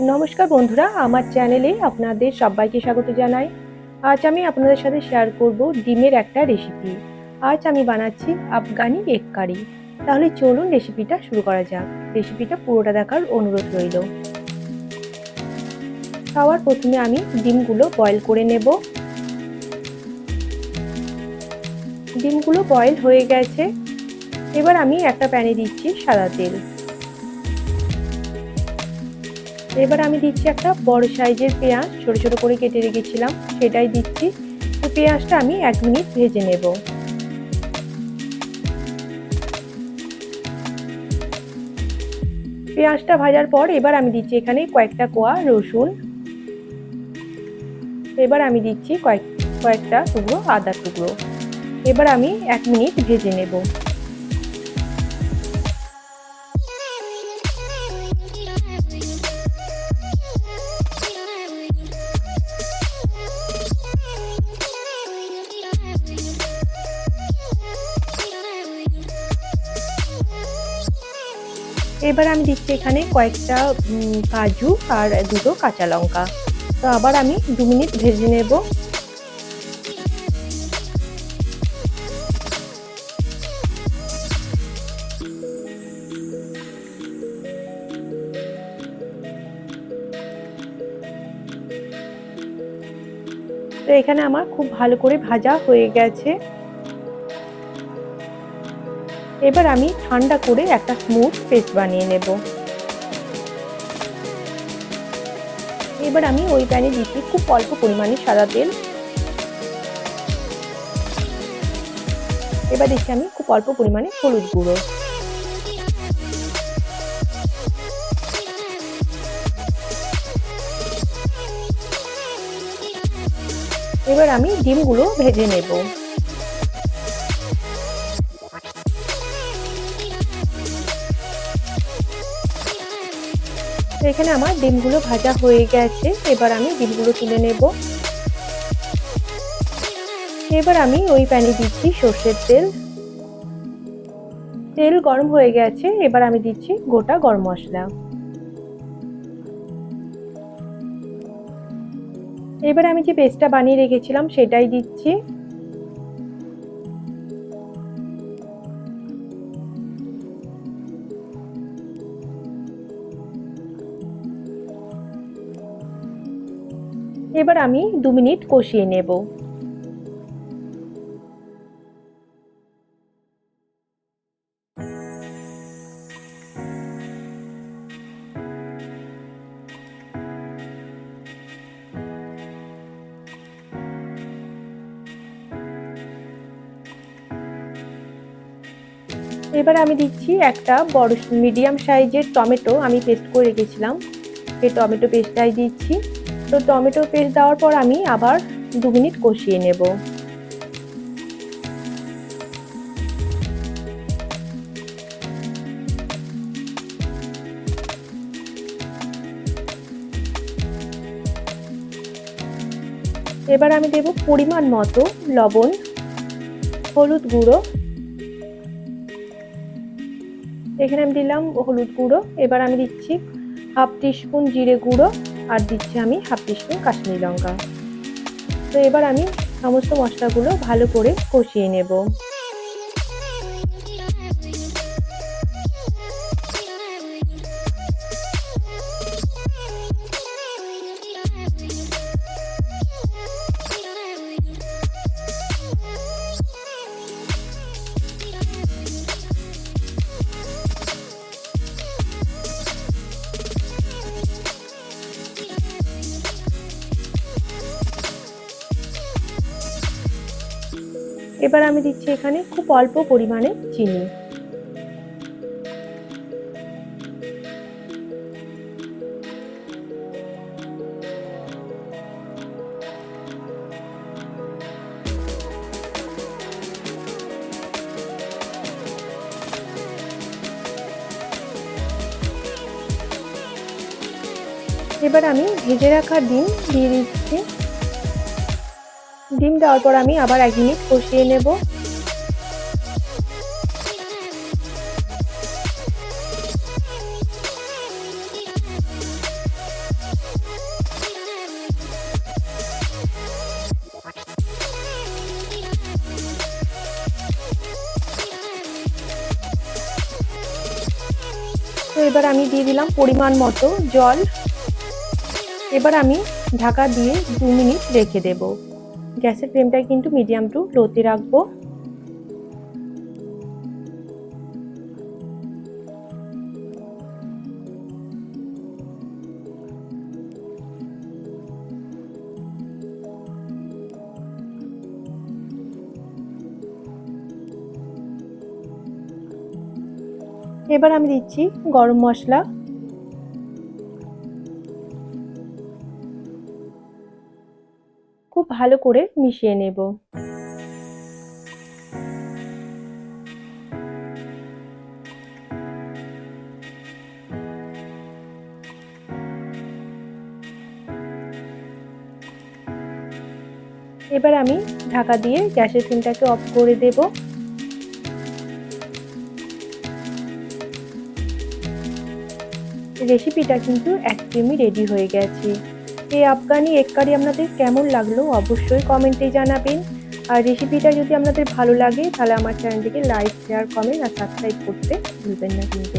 নমস্কার বন্ধুরা, আমার চ্যানেলে আপনাদের সবাইকে স্বাগত জানাই। আজ আমি আপনাদের সাথে শেয়ার করব ডিমের একটা রেসিপি আজ আমি বানাচ্ছি আফগানি এগ কারি তাহলে চলুন রেসিপিটা শুরু করা যাক। রেসিপিটা পুরোটা দেখার অনুরোধ রইল। খাওয়ার প্রথমে আমি ডিমগুলো বয়েল করে নেব। ডিমগুলো বয়েল হয়ে গেছে। এবার আমি একটা প্যানে দিচ্ছি সাদা তেল। এবার আমি দিচ্ছি একটা বড় সাইজের পেঁয়াজ, ছোট ছোট করে কেটে রেখেছিলাম, সেটাই দিচ্ছি। তো পেঁয়াজটা আমি এক মিনিট ভেজে নেব। পেঁয়াজটা ভাজার পর এবার আমি দিচ্ছি এখানে কয়েকটা কোয়া রসুন। এবার আমি দিচ্ছি কয়েক, কয়েকটা টুকরো আদা টুকরো। এবার আমি এক মিনিট ভেজে নেব। এবার আমি দিচ্ছি এখানে কয়েকটা কাজু আর দুটো কাঁচা লঙ্কা। তো আবার আমি দু মিনিট ভেজে নেব। তো এখানে আমার খুব ভালো করে ভাজা হয়ে গেছে। এবার আমি ঠান্ডা করে একটা স্মুথ পেস্ট বানিয়ে নেব। এবার আমি ওই প্যানে দিচ্ছি খুব অল্প পরিমাণে সাদা তেল। এবার দিচ্ছি আমি খুব অল্প পরিমাণে হলুদ গুঁড়ো। এবার আমি ডিমগুলো ভেজে নেব। এখানে আমার ডিমগুলো ভাজা হয়ে গেছে। এবার আমি ডিমগুলো তুলে নেব। এবার আমি ওই প্যানে দিচ্ছি সর্ষের তেল। তেল গরম হয়ে গেছে, এবার আমি দিচ্ছি গোটা গরম মশলা। এবার আমি যে পেস্টটা বানিয়ে রেখেছিলাম সেটাই দিচ্ছি। এবার আমি দু মিনিট কষিয়ে নেব। এবার আমি দিচ্ছি একটা বড় মিডিয়াম সাইজের টমেটো। আমি পেস্ট করে রেখেছিলাম। সেই টমেটো পেস্টটাই দিচ্ছি। তো টমেটো পেস্ট দেওয়ার পর আমি আবার দু মিনিট কষিয়ে নেব। এবার আমি দেব পরিমাণ মতো লবণ, হলুদ গুঁড়ো। এখানে আমি দিলাম হলুদ গুঁড়ো। এবার আমি দিচ্ছি হাফ টিস্পুন জিরে গুঁড়ো। আর দিচ্ছি আমি হাফ টিস্পুন কাশ্মীরি লঙ্কা। তো এবার আমি সমস্ত মশলাগুলো ভালো করে কষিয়ে নেব। এবার আমি দিচ্ছি এখানে খুব অল্প পরিমাণে চিনি। এবার আমি ভেজে রাখা ডিম দিয়ে দিচ্ছি। ডিম দেওয়ার পর আমি আবার এক মিনিট কষিয়ে নেব। তো এবার আমি দিয়ে দিলাম পরিমাণ মতো জল। এবার আমি ঢাকা দিয়ে দু মিনিট রেখে দেবো। গ্যাসের ফ্লেমটা কিন্তু মিডিয়াম টু লোতে রাখব। এবার আমি দিচ্ছি গরম মশলা। খুব ভালো করে মিশিয়ে নেব। এবার আমি ঢাকা দিয়ে গ্যাসের ফ্লেমটাকে অফ করে দেবো। রেসিপিটা কিন্তু একদমই রেডি হয়ে গেছে। এই আফগানি এক কারি আপনাদের কেমন লাগল অবশ্যই কমেন্টে জানাবেন। আর রেসিপিটা যদি আপনাদের ভালো লাগে তাহলে আমার চ্যানেলটিকে লাইক, শেয়ার, কমেন্ট আর সাবস্ক্রাইব করতে ভুলবেন না কিন্তু।